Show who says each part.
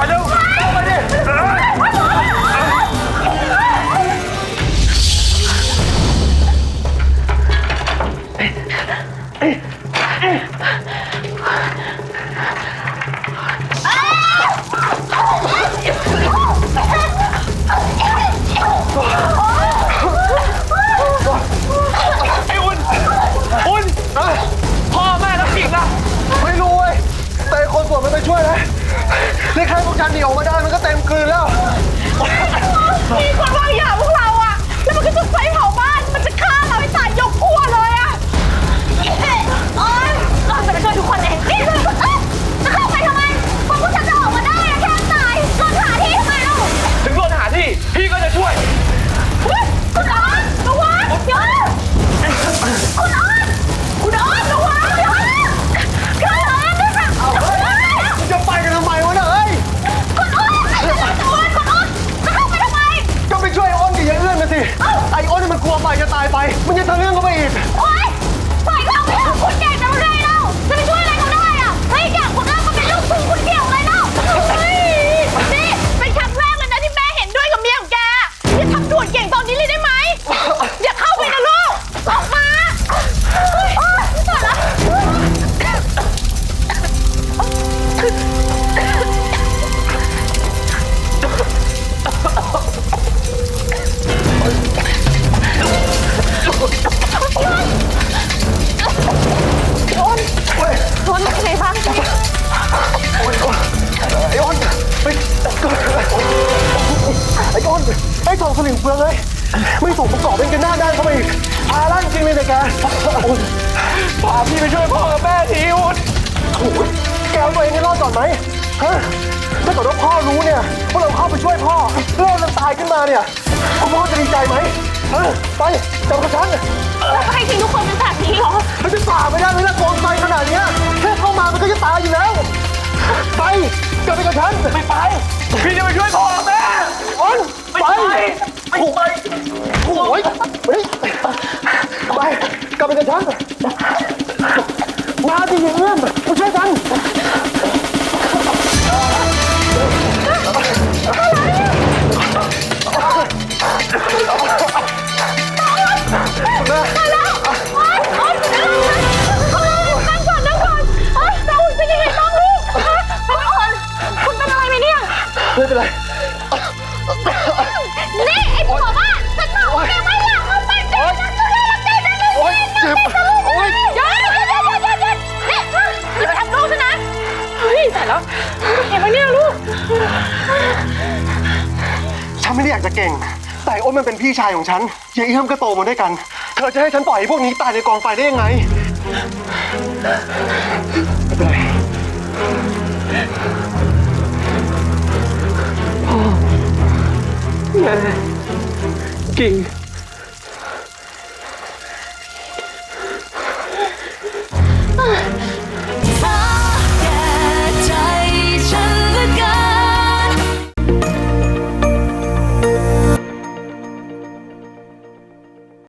Speaker 1: ไปเร็วไปดิเอ้ย
Speaker 2: จะช่วยนะนี่แค่พวมาได้มันก็เต็มกลืนแล้ว
Speaker 3: มีคนวางยาพวกเราอะแล้วมันก็จุดไฟ กลัวไปจะตายไป
Speaker 2: มัน
Speaker 3: จะทะ
Speaker 2: เรื่องเข้าไปอีก
Speaker 3: โอ๊ย ไอ้ทอง
Speaker 2: สลิงเฟืองเลยไม่ส่งประกอบเป็นกันหน้าด้านเข้าไปอีกพาล่างจริงเลยเนี่ยแกโอ้ย
Speaker 1: พาพี่ไปช่วยพ่อกับแม่ทีวุฒ
Speaker 2: โอ้ยแกเอาตัวเองให้รอดก่อนไหมฮะถ้าเกิดว่าพ่อรู้เนี่ยว่าเราเข้าไปช่วยพ่อแล้วเราตายขึ้นมาเนี่ยคุณพ่อจะดีใจไหมฮะไปจับกระชั้น
Speaker 3: แล้วก็ให้ทิ้งทุกคนเป็นแบบนี้เหรอ
Speaker 2: มันจะฝ่าไม่ได้เลยนะโกงไฟขนาดเนี้ยแค่เข้ามามันก็จะตายอยู่แล้ว ไปกลับไปกับฉันไม่ไป
Speaker 1: พี่จะไปช่วยพ่อกับแม่
Speaker 2: อ้น
Speaker 1: ไม่
Speaker 2: ไป
Speaker 1: ไปไม่ไป
Speaker 2: โอ้ยไปไปกลับไปกับฉันมาดิอย่าเอื้อมมาช่วยกัน
Speaker 3: โอ๊ยโอ๊ยโเห็นไหมเนี่ยลูก
Speaker 2: ฉันไม่ได้อยากจะเก่ง แต่อ้นมันเป็นพี่ชายของฉันยายเอื้อมก็โตมาด้วยกัน เธอจะให้ฉันปล่อยให้พวกนี้ตายในกองไฟได้ยังไงไม่เป็นไร
Speaker 1: กิ่ง